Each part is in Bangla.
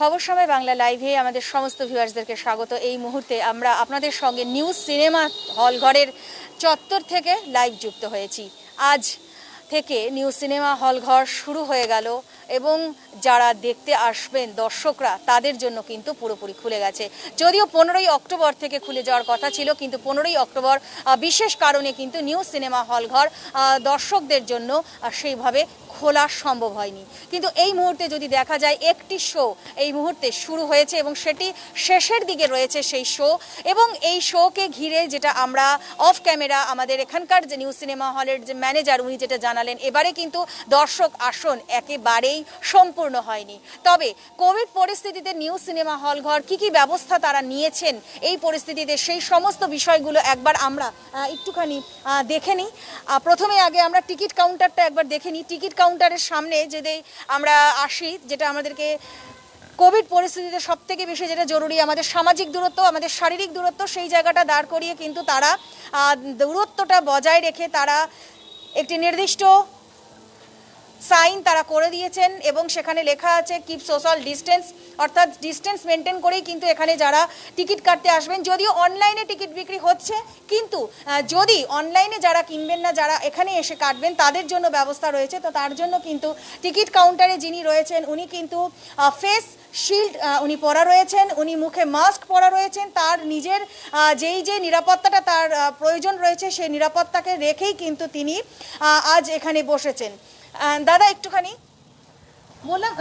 খবর সময় বাংলা লাইভে আমাদের সমস্ত ভিউয়ার্সদেরকে স্বাগত। এই মুহূর্তে আমরা আপনাদের সঙ্গে নিউজ সিনেমা হল ঘরের চত্বর থেকে লাইভ যুক্ত হয়েছি। আজ থেকে নিউজ সিনেমা হল ঘর শুরু হয়ে গেল। এবং যারা দেখতে আসবেন দর্শকরা, তাদের জন্য কিন্তু পুরোপুরি খুলে গেছে। যদিও পনেরোই অক্টোবর থেকে খুলে যাওয়ার কথা ছিল, কিন্তু পনেরোই অক্টোবর বিশেষ কারণে কিন্তু নিউ সিনেমা হল ঘর দর্শকদের জন্য সেইভাবে খোলা সম্ভব হয়নি। কিন্তু এই মুহূর্তে যদি দেখা যায়, একটি শো এই মুহূর্তে শুরু হয়েছে এবং সেটি শেষের দিকে রয়েছে সেই শো এবং এই শোকে ঘিরে যেটা আমরা অফ ক্যামেরা আমাদের এখানকার যে নিউ সিনেমা হলের যে ম্যানেজার উনি যেটা জানালেন, এবারে কিন্তু দর্শক আসন একেবারেই সম্পূর্ণ হয়নি। তবে কোভিড পরিস্থিতিতে নিউ সিনেমা হল ঘর কি কি ব্যবস্থা তারা নিয়েছেন এই পরিস্থিতিতে সেই সমস্ত বিষয়গুলো একবার আমরা একটুখানি দেখে নিই। প্রথমে আগে আমরা টিকিট কাউন্টারটা একবার দেখে নিই। টিকিট কাউন্টারের সামনে যদি আমরা আসি, যেটা আমাদেরকে কোভিড পরিস্থিতিতে সব থেকে বেশি যেটা জরুরি, আমাদের সামাজিক দূরত্ব, আমাদের শারীরিক দূরত্ব, সেই জায়গাটা দাঁড় করিয়ে কিন্তু তারা দূরত্বটা বজায় রেখে তারা একটি নির্দিষ্ট সাইন তারা করে দিয়েছেন এবং সেখানে লেখা আছে কিপ সোশ্যাল ডিস্টেন্স অর্থাৎ ডিস্টেন্স মেনটেন করেই কিন্তু এখানে যারা টিকিট কাটতে আসবেন, যদিও অনলাইনে টিকিট বিক্রি হচ্ছে, কিন্তু যদি অনলাইনে যারা কিনবেন না, যারা এখানে এসে কাটবেন, তাদের জন্য ব্যবস্থা রয়েছে। তো তার জন্য কিন্তু টিকিট কাউন্টারে যিনি রয়েছেন, উনি কিন্তু ফেস শিল্ড উনি পরা রয়েছেন, উনি মুখে মাস্ক পরা রয়েছেন। তার নিজের যেই যে নিরাপত্তাটা তার প্রয়োজন রয়েছে, সেই নিরাপত্তাকে রেখেই কিন্তু তিনি আজ এখানে বসেছেন। দাদা একটুখানি। বললাম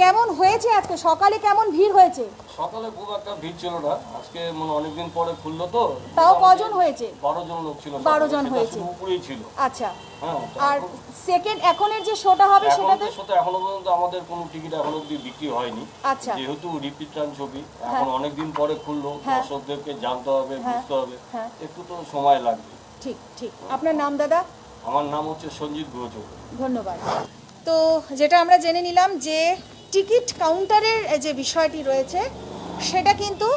কেমন হয়েছে আজকে? সকালে কেমন ভিড় হয়েছে? সকালে খুব একটা ভিড় ছিল না। আজকে মানে অনেকদিন পরে খুললো তো। তাও কজন হয়েছে? বারো জন লোক ছিল। বারো জন হয়েছে। উপরেই ছিল। আচ্ছা। হ্যাঁ আর সেকেন্ড এখনের যে শোটা হবে সেটাতে? তো সাথে এখনও পর্যন্ত আমাদের কোনো টিকিট এখনও অব্দি বিক্রি হয়নি। আচ্ছা। যেহেতু রিপিট রান ছবি এখন অনেকদিন পরে খুললো। হ্যাঁ। দর্শকদেরকে জানতে হবে বুঝতে হবে। হ্যাঁ। একটু তো সময় লাগবে। ঠিক ঠিক। আপনার নাম দাদা? আমার নাম হচ্ছে সঞ্জিত ধন্যবাদ। তো যেটা আমরা জেনে নিলাম যে টিকিট কাউন্টারের যে বিষয়টি রয়েছে, সেটা কিন্তু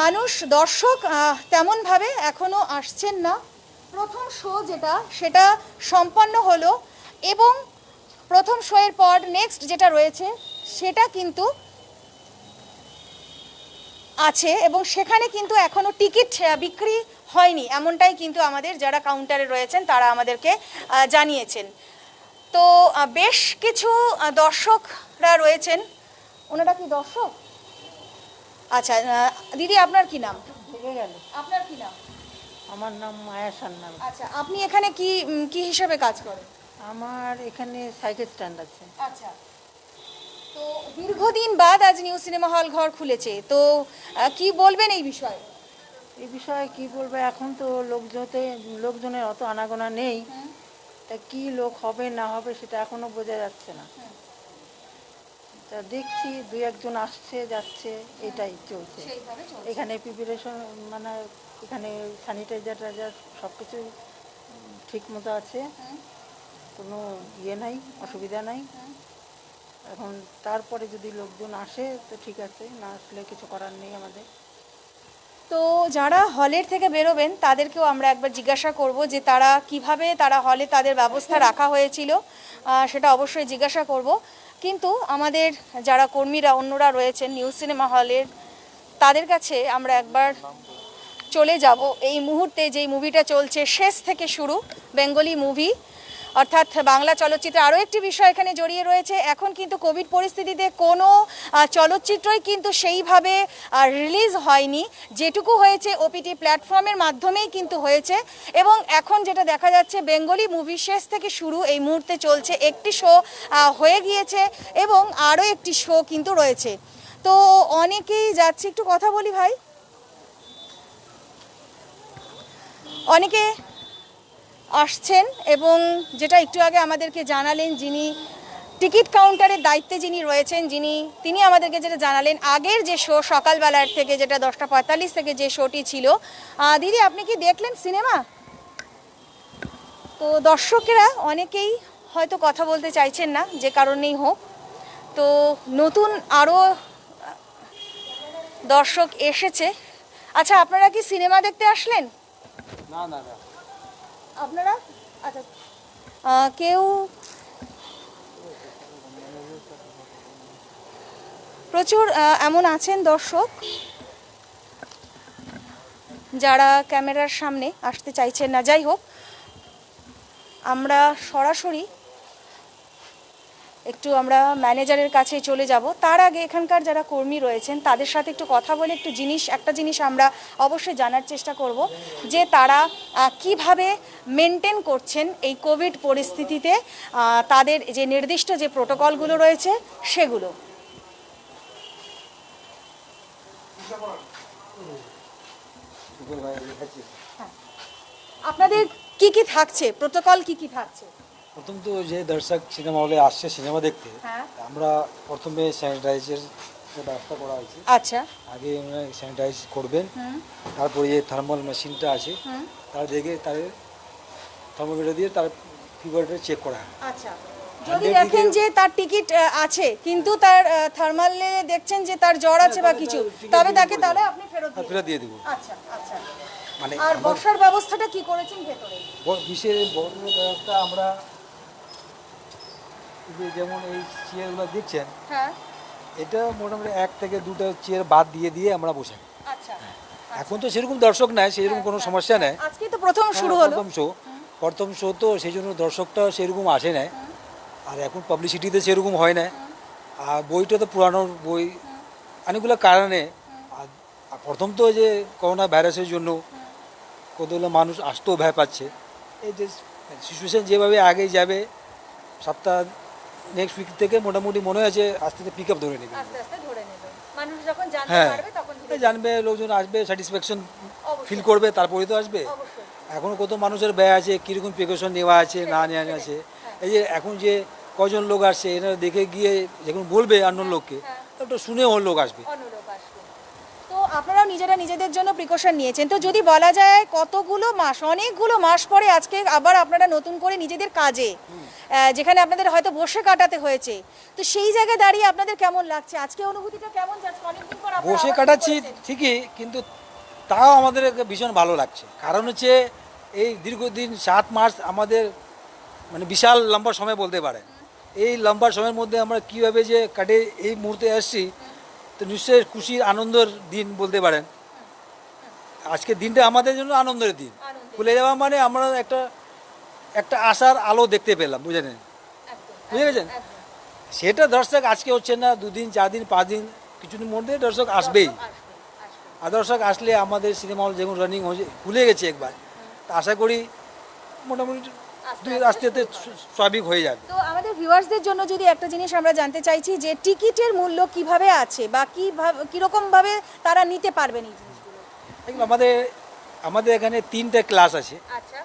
মানুষ, দর্শক তেমনভাবে এখনও আসছেন না। প্রথম শো যেটা, সেটা সম্পন্ন হলো এবং প্রথম শোয়ের পর নেক্সট যেটা রয়েছে, সেটা কিন্তু আছে এবং সেখানে কিন্তু এখনও টিকিট বিক্রি হয়নি এমনটাই কিন্তু আমাদের যারা কাউন্টারে রয়েছেন তারা আমাদেরকে জানিয়েছেন। তো বেশ কিছু দর্শকরা রয়েছেন। ওনারা কি দর্শক? আচ্ছা দিদি আপনার কি নাম? আপনার কি নাম? আমার নাম মায়া সান্নাল আচ্ছা আপনি এখানে কি কি হিসেবে কাজ করেন? আমার এখানে সাইকেল স্ট্যান্ড আছে। আচ্ছা। তো দীর্ঘদিন বাদ আজ নিউ সিনেমা হল ঘর খুলেছে। তো কি বলবেন এই বিষয়ে? এই বিষয়ে কি বলব? এখন তো লোকজতে লোকজনের অত আনাগোনা নেই। তা কি লোক হবে না হবে সেটা এখনও বোঝা যাচ্ছে না। তা দেখছি দুই একজন আসছে যাচ্ছে এটাই চলছে। এখানে প্রিপারেশন মানে এখানে স্যানিটাইজার টাইজার সব কিছুই ঠিক মতো আছে। কোনো ইয়ে নাই অসুবিধা নাই। এখন তারপরে যদি লোকজন আসে তো ঠিক আছে। না আসলে কিছু করার নেই আমাদের। তো যারা হলের থেকে বেরোবেন, তাদেরকেও আমরা একবার জিজ্ঞাসা করব যে তারা কীভাবে তারা হলে তাদের ব্যবস্থা রাখা হয়েছিল সেটা অবশ্যই জিজ্ঞাসা করব। কিন্তু আমাদের যারা কর্মীরা, অন্যরা রয়েছেন নিউ সিনেমা হলের, তাদের কাছে আমরা একবার চলে যাব। এই মুহূর্তে যেই মুভিটা চলছে, শেষ থেকে শুরু, বেঙ্গলি মুভি অর্থাৎ বাংলা চলচ্চিত্রে আরও একটি বিষয় এখানে জড়িয়ে রয়েছে। এখন কিন্তু কোভিড পরিস্থিতিতে কোনো চলচ্চিত্রই কিন্তু সেইভাবে রিলিজ হয়নি। যেটুকু হয়েছে ওপিটি প্ল্যাটফর্মের মাধ্যমেই কিন্তু হয়েছে। এবং এখন যেটা দেখা যাচ্ছে, বেঙ্গলি মুভি শেষ থেকে শুরু এই মুহূর্তে চলছে। একটি শো হয়ে গিয়েছে এবং আরও একটি শো কিন্তু রয়েছে। তো অনেকেই যাচ্ছে, একটু কথা বলি ভাই। অনেকে আসছেন এবং যেটা একটু আগে আমাদেরকে জানালেন যিনি টিকিট কাউন্টারের দায়িত্বে যিনি রয়েছেন, যিনি, তিনি আমাদেরকে যেটা জানালেন, আগের যে শো সকালবেলার থেকে যেটা দশটা পঁয়তাল্লিশ থেকে যে শোটি ছিল দিদি, আপনি কি দেখলেন সিনেমা? তো দর্শকেরা অনেকেই হয়তো কথা বলতে চাইছেন না, যে কারণেই হোক। তো নতুন আরও দর্শক এসেছে। আচ্ছা আপনারা কি সিনেমা দেখতে আসলেন? না না। আপনারা? আচ্ছা। কেউ প্রচুর এমন আছেন দর্শক যারা ক্যামেরার সামনে আসতে চাইছেন না। যাই হোক, আমরা সরাসরি একটু আমরা ম্যানেজারের কাছে চলে যাব। তার আগে এখানকার যারা কর্মী রয়েছেন, তাদের সাথে একটু কথা বলে একটু জিনিস, একটা জিনিস আমরা অবশ্যই জানার চেষ্টা করব যে তারা কীভাবে মেনটেন করছেন এই কোভিড পরিস্থিতিতে তাদের যে নির্দিষ্ট যে প্রোটোকলগুলো রয়েছে সেগুলো। আপনাদের কি কি থাকছে? প্রোটোকল কি কি থাকছে? প্রথম তো যে দর্শক সিনেমা হলে আসছে সিনেমা দেখতে। হ্যাঁ। আমরা প্রথমে স্যানিটাইজার ব্যবস্থা করা হয়েছে। আচ্ছা। আগে স্যানিটাইজ করবেন। তারপরে যে থার্মাল মেশিনটা আছে তার দেখে তার থার্মোমিটার দিয়ে তার ফিভারটা চেক করা হয়। আচ্ছা। যদি দেখেন যে তার টিকিট আছে কিন্তু তার থার্মালে দেখছেন যে তার জ্বর আছে বা কিছু তবে তাকে তাহলে আপনি ফেরত আর ফেরত দিয়ে দেবো। আচ্ছা আচ্ছা। মানে আর বসার ব্যবস্থাটা কি করেছেন ভেতরে? বিশেষ ব্যবস্থা আমরা যেমন এই চেয়ারগুলো দেখছেন হ্যাঁ। এটা মোটামুটি এক থেকে দুটো চেয়ার বাদ দিয়ে দিয়ে আমরা বসাই। আচ্ছা এখন তো সেরকম দর্শক নাই সেরকম কোনো সমস্যা নেই। আজকে তো প্রথম শুরু হ্যাঁ, হলো। প্রথম শো প্রথম শো তো সেই জন্য দর্শকটা সেরকম আসে না আর এখন পাবলিসিটিতে সেরকম হয় না আর বইটা তো পুরানো বই। অনেকগুলো কারণে। আর প্রথম তো যে করোনা ভাইরাসের জন্য কতগুলো মানুষ আসতেও ভয় পাচ্ছে। এই যে সিচুয়েশান যেভাবে আগে যাবে সপ্তাহ নেক্সট উইক থেকে মোটামুটি মনে আছে আস্তে আস্তে পিক আপ ধরে নেবে। হ্যাঁ। জানবে লোকজন আসবে স্যাটিসফ্যাকশন ফিল করবে তারপরে তো আসবে। এখনও কত মানুষের ব্যয় আছে কীরকম প্রিকশন নেওয়া আছে না নেওয়া আছে? এই যে এখন যে কজন লোক আসছে এনারা দেখে গিয়ে যখন বলবে অন্য লোককে একটা শুনেও লোক আসবে। অন্য লোক আসবে। তো আপনারাও নিজেরা নিজেদের জন্য প্রিকশন নিয়েছেন। তো যদি বলা যায় কতগুলো মাস অনেকগুলো মাস পরে আজকে আবার আপনারা নতুন করে নিজেদের কাজে যেখানে আপনাদের হয়তো বসে কাটাতে হয়েছে তো সেই জায়গায় দাঁড়িয়ে আপনাদের কেমন লাগছে? আজকে অনুভূতিটা কেমন যাচ্ছে? অনেকদিন পর বসে কাটাচ্ছি ঠিকই কিন্তু তাও আমাদের ভীষণ ভালো লাগছে। কারণ হচ্ছে এই দীর্ঘদিন সাত মাস আমাদের মানে বিশাল লম্বা সময় বলতে পারে এই লম্বা সময়ের মধ্যে আমরা কীভাবে যে কাটে এই মুহূর্তে আসছি তো নিশ্চয়ই খুশির আনন্দের দিন বলতে পারেন। আজকে দিনটা আমাদের জন্য আনন্দের দিন। খুলে যাওয়া মানে আমরা একটা একটা আশার আলো দেখতে পেলাম বুঝে নেন বুঝে গেছেন সেটা দর্শক আজকে হচ্ছে না দুদিন চার দিন পাঁচ দিন কিছুদিন মধ্যে দর্শক আসবেই। আসবে, আসবে। আর দর্শক আসলে আমাদের সিনেমা হল যেমন রানিং হয়ে খুলে গেছে একবার। তা আশা করি মোটামুটি আস্তে আস্তে স্বাভাবিক হয়ে যাবে। তো আমাদের ভিউয়ার্সদের জন্য যদি একটা জিনিস আমরা জানতে চাইছি যে টিকিটের মূল্য কীভাবে আছে বা কি কীরকম ভাবে তারা নিতে পারবেন এই জিনিসগুলো? আমাদের আমাদের এখানে তিনটে ক্লাস আছে। আচ্ছা।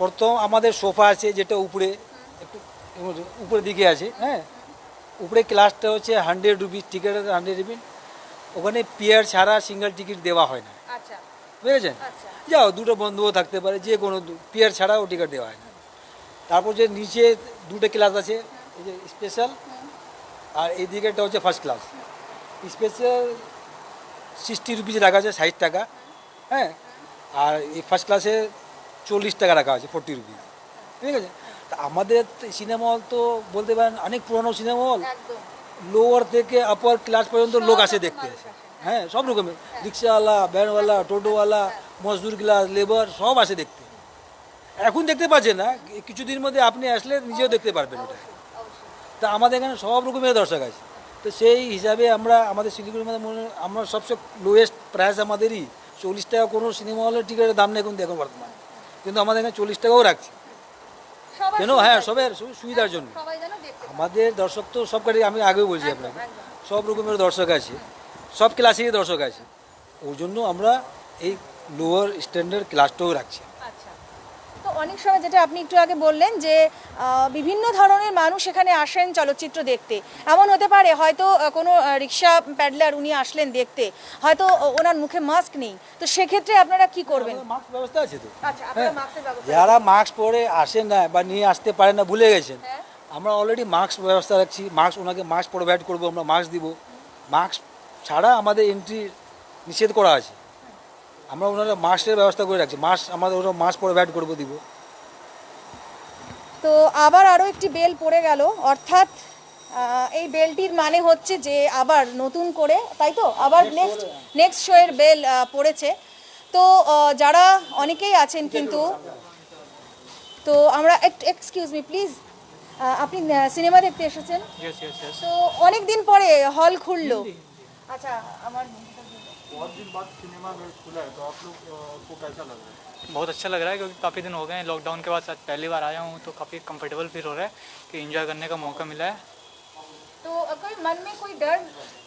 প্রথম আমাদের সোফা আছে যেটা উপরে একটু উপরের দিকে আছে হ্যাঁ? উপরে ক্লাসটা হচ্ছে hundred rupees ticket hundred rupees ওখানে পেয়ার ছাড়া সিঙ্গেল টিকিট দেওয়া হয় না। আচ্ছা। বুঝেছেন? আচ্ছা। যাও দুটো বন্ধুও থাকতে পারে যে কোনো পেয়ার ছাড়াও টিকিট দেওয়া হয় না। তারপর যে নিচে দুটো ক্লাস আছে এই যে স্পেশাল আর এই দিকেটা হচ্ছে first class special sixty rupees রাখা আছে ষাট টাকা। হ্যাঁ? আর এই ফার্স্ট ক্লাসে চল্লিশ টাকা রাখা আছে ফোরটি রুপিস ঠিক আছে? তা আমাদের সিনেমা হল তো বলতে পারেন অনেক পুরনো সিনেমা হল লোয়ার থেকে আপার ক্লাস পর্যন্ত লোক আসে দেখতে। হ্যাঁ সব রকমের। রিক্সাওয়ালা ভ্যানওয়ালা টোটোওয়ালা মজদুর ক্লাস লেবার সব আসে দেখতে। এখন দেখতে পাচ্ছে না কিছুদিন মধ্যে আপনি আসলে নিজেও দেখতে পারবেন ওটা। তা আমাদের এখানে সব রকমের দর্শক আছে। তো সেই হিসাবে আমরা আমাদের শিলিগুড়ির মধ্যে মনে আমরা সবচেয়ে লোয়েস্ট প্রাইস আমাদেরই চল্লিশ টাকা কোনো সিনেমা হলের টিকিটের দাম নেই কিন্তু এখন বর্তমানে। কিন্তু আমাদের এখানে চল্লিশ টাকাও রাখছি। কেন? হ্যাঁ সবের সুবিধার জন্য। আমাদের দর্শক তো সব কাটি আমি আগেও বলছি আপনাকে সব রকমের দর্শক আছে। সব ক্লাসেরই দর্শক আছে। ওই জন্য আমরা এই লোয়ার স্ট্যান্ডার্ড ক্লাসটাও রাখছি। আচ্ছা। তো অনেক সময় যেটা আপনি একটু আগে বললেন যে বিভিন্ন ধরনের মানুষ এখানে আসেন চলচ্চিত্র দেখতে। এমন হতে পারে হয়তো কোনো রিক্সা প্যাডলার উনি আসলেন দেখতে। হয়তো ওনার মুখে মাস্ক নেই। তো সেক্ষেত্রে আপনারা কি করবেন? মাস্ক ব্যবস্থা আছে তো। আচ্ছা ব্যবস্থা যারা মাস্ক পরে আসেন না বা নিয়ে আসতে পারেন না ভুলে গেছেন। হ্যাঁ। আমরা অলরেডি মাস্ক ব্যবস্থা রাখছি মাস্ক ওনাকে মাস্ক প্রোভাইড করব আমরা মাস্ক দিব। মাস্ক ছাড়া আমাদের এন্ট্রি নিষেধ করা আছে। আমরা ওনারা মাস্কের ব্যবস্থা করে রাখছি মাস্ক আমাদের ওরা মাস্ক প্রোভাইড করব দিব। তো আবার আরও একটি বেল পড়ে গেল অর্থাৎ এই বেলটির মানে হচ্ছে যে আবার নতুন করে তাই তো? আবার নেক্সট নেক্সট শোয়ের বেল পড়েছে। তো যারা অনেকেই আছেন কিন্তু তো আমরা এক্সকিউজ মি প্লিজ আপনি সিনেমা দেখতে এসেছেন यस यस यस তো অনেক দিন পরে হল খুললো আচ্ছা আমার बहुत अच्छा लग रहा है क्योंकि काफ़ी दिन हो गए हैं लॉकडाउन के बाद आज पहली बार आया हूँ तो काफ़ी कंफर्टेबल फील हो रहा है कि एंजॉय करने का मौका मिला है तो कोई मन में कोई डर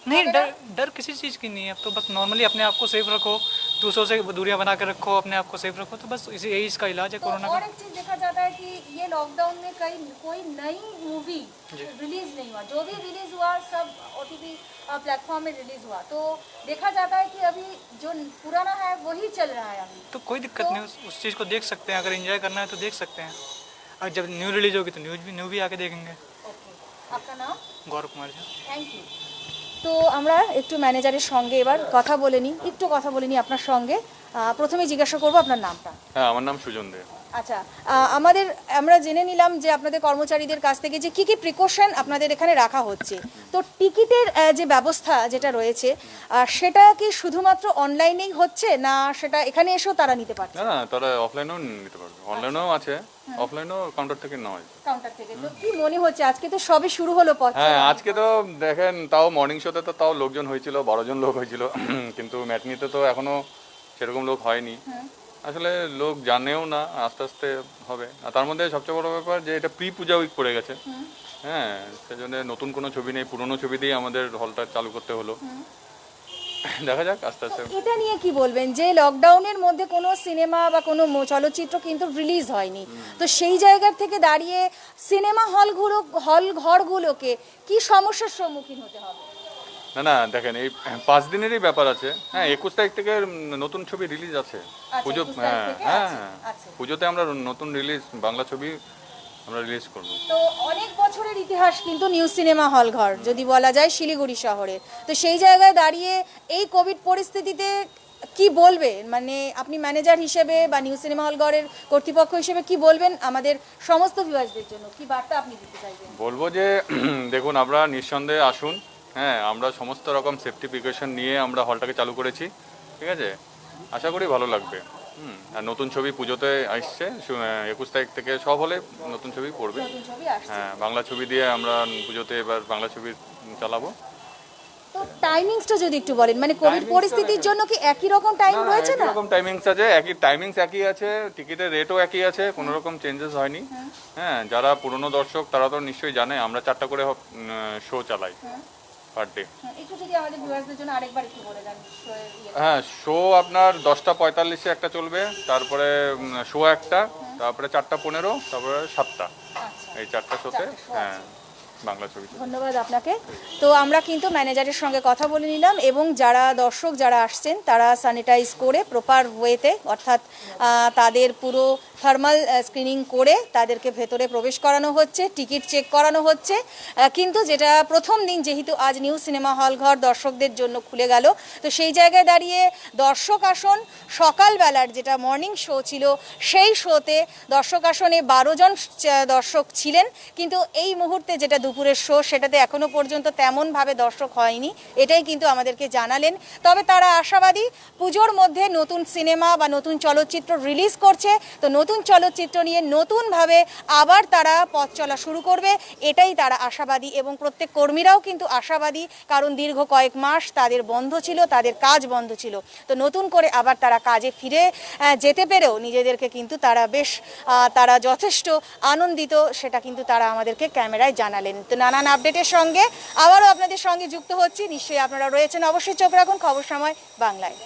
नहीं डर डर किसी चीज़ की नहीं है। तो बस नॉर्मली अपने आप को सेफ़ रखो दूसरों से दूरियाँ बना कर रखो अपने आप को सेफ़ रखो। तो बस इसी यही इसका इलाज है तो कोरोना और का एक चीज़ देखा जाता है कि ये लॉकडाउन में कई कोई नई मूवी रिलीज़ नहीं हुआ। जो भी रिलीज़ हुआ सब ओटीटी प्लेटफॉर्म में रिलीज़ हुआ। तो देखा जाता है कि अभी जो पुराना है वही चल रहा है अभी। तो कोई दिक्कत नहीं उस, चीज़ को देख सकते हैं। अगर एंजॉय करना है तो देख सकते हैं। और जब न्यू रिलीज़ होगी तो न्यूज़ भी न्यू भी आके देखेंगे। তো আমরা একটু ম্যানেজারের সঙ্গে এবার কথা বলে নিই একটু কথা বলে নিই আপনার সঙ্গে। প্রথমে জিজ্ঞাসা করব আপনার নামটা। হ্যাঁ আমার নাম সুজন দেব আচ্ছা আমাদের আমরা জেনে নিলাম যে আপনাদের কর্মচারীদের কাছ থেকে যে কি কি প্রিকশন আপনাদের এখানে রাখা হচ্ছে। তো টিকিটের যে ব্যবস্থা যেটা রয়েছে সেটা কি শুধুমাত্র অনলাইনেই হচ্ছে না সেটা এখানে এসেও তারা নিতে পারছে? না না তারা অফলাইনেও নিতে পারবে। অনলাইনেও আছে অফলাইনেও কাউন্টার থেকে নেওয়া যায়। কাউন্টার থেকে। তো কি মনে হচ্ছে? আজকে তো সবে শুরু হলো পথ হ্যাঁ আজকে তো দেখেন তাও মর্নিং শোতে তো তাও লোকজন হয়েছিল বারো জন লোক হয়েছিল। কিন্তু ম্যাটনিতে তো এখনও সেরকম লোক হয়নি। আসলে লোক জানেও না আস্তে আস্তে হবে। আর তার মধ্যে সবচেয়ে বড় ব্যাপার যে এটা প্রি পূজা উইক পড়ে গেছে। হ্যাঁ সেজন্য নতুন কোনো ছবি নেই পুরনো ছবি দিয়ে আমাদের হলটা চালু করতে হলো। দেখা যাক আস্তে আস্তে। এটা নিয়ে কি বলবেন? যে লকডাউনের মধ্যে কোনো সিনেমা বা কোনো চলচ্চিত্র কিন্তু রিলিজ হয়নি। তো সেই জায়গা থেকে দাঁড়িয়ে সিনেমা হলগুলো হল ঘরগুলোকে কি সমস্যার সম্মুখীন হতে হবে? না না দেখেন এই পাঁচ দিনেরই ব্যাপার আছে। হ্যাঁ একুশ তারিখ থেকে নতুন ছবি রিলিজ আছে। পুজো হ্যাঁ হ্যাঁ হ্যাঁ। আচ্ছা। পুজোতে আমরা নতুন রিলিজ বাংলা ছবি আমরা রিলিজ করব। তো অনেক বছরের ইতিহাস কিন্তু নিউ সিনেমা হল ঘর যদি বলা যায় শিলিগুড়ি শহরে। তো সেই জায়গায় দাঁড়িয়ে এই কোভিড পরিস্থিতিতে কি বলবে? মানে আপনি ম্যানেজার হিসেবে বা নিউ সিনেমা হল ঘরের কর্তৃপক্ষ হিসেবে কি বলবেন? আমাদের সমস্ত ভিউয়ার্সদের জন্য কি বার্তা আপনি দিতে চাইবেন? বলব যে দেখুন আমরা নিঃসন্দেহে আসুন। হ্যাঁ আমরা সমস্ত রকম সেফটি প্রিকশন নিয়ে আমরা হলটাকে চালু করেছি ঠিক আছে? আশা করি ভালো লাগবে। হুম আর নতুন ছবি পুজোতে আসছে একুশ তারিখ থেকে সব হলে নতুন ছবি পড়বে। হ্যাঁ বাংলা ছবি দিয়ে আমরা পুজোতে এবার বাংলা ছবি চালাবো। টাইমিংসটা যদি একটু বলেন মানে কোভিড পরিস্থিতির জন্য কি একই রকম টাইম রয়েছে না? রকম টাইমিংস আছে একই টাইমিংস একই আছে টিকিটের রেটও একই আছে কোনো রকম চেঞ্জেস হয়নি। হ্যাঁ। যারা পুরনো দর্শক তারা তো নিশ্চয়ই জানে আমরা চারটা করে শো চালাই। পার ডে show এর ইয়ে। হ্যাঁ শো আপনার দশটা পঁয়তাল্লিশে একটা চলবে তারপরে শো একটা তারপরে চারটা পনেরো তারপরে সাতটা। আচ্ছা। এই চারটা শোতে হ্যাঁ বাংলা ছবি ধন্যবাদ আপনাকে। তো আমরা কিন্তু ম্যানেজারের সঙ্গে কথা বলে নিলাম এবং যারা দর্শক যারা আসছেন তারা স্যানিটাইজ করে প্রপার ওয়েতে অর্থাৎ তাদের পুরো থার্মাল স্ক্রিনিং করে তাদেরকে ভেতরে প্রবেশ করানো হচ্ছে টিকিট চেক করানো হচ্ছে। কিন্তু যেটা প্রথম দিন, যেহেতু আজ নিউ সিনেমা হল ঘর দর্শকদের জন্য খুলে গেল, তো সেই জায়গায় দাঁড়িয়ে দর্শক আসন, সকালবেলার যেটা মর্নিং শো ছিল, সেই শোতে দর্শক আসনে বারো জন দর্শক ছিলেন। কিন্তু এই মুহূর্তে যেটা দুপুরের শো সেটাতে এখনও পর্যন্ত তেমনভাবে দর্শক হয়নি। এটাই কিন্তু আমাদেরকে জানালেন। তবে তারা আশাবাদী, পুজোর মধ্যে নতুন সিনেমা বা নতুন চলচ্চিত্র রিলিজ করছে। তো নতুন চলচ্চিত্র নিয়ে নতুনভাবে আবার তারা পথ চলা শুরু করবে, এটাই তারা আশাবাদী এবং প্রত্যেক কর্মীরাও কিন্তু আশাবাদী, কারণ দীর্ঘ কয়েক মাস তাদের বন্ধ ছিল, তাদের কাজ বন্ধ ছিল। তো নতুন করে আবার তারা কাজে ফিরে যেতে পেরেও নিজেদেরকে কিন্তু তারা বেশ তারা যথেষ্ট আনন্দিত, সেটা কিন্তু তারা আমাদেরকে ক্যামেরায় জানালেন। তো নানান আপডেটের সঙ্গে আবারও আপনাদের সঙ্গে যুক্ত হচ্ছি। নিশ্চয়ই আপনারা রয়েছেন। অবশ্যই চোখ রাখুন খবর সময় বাংলায়।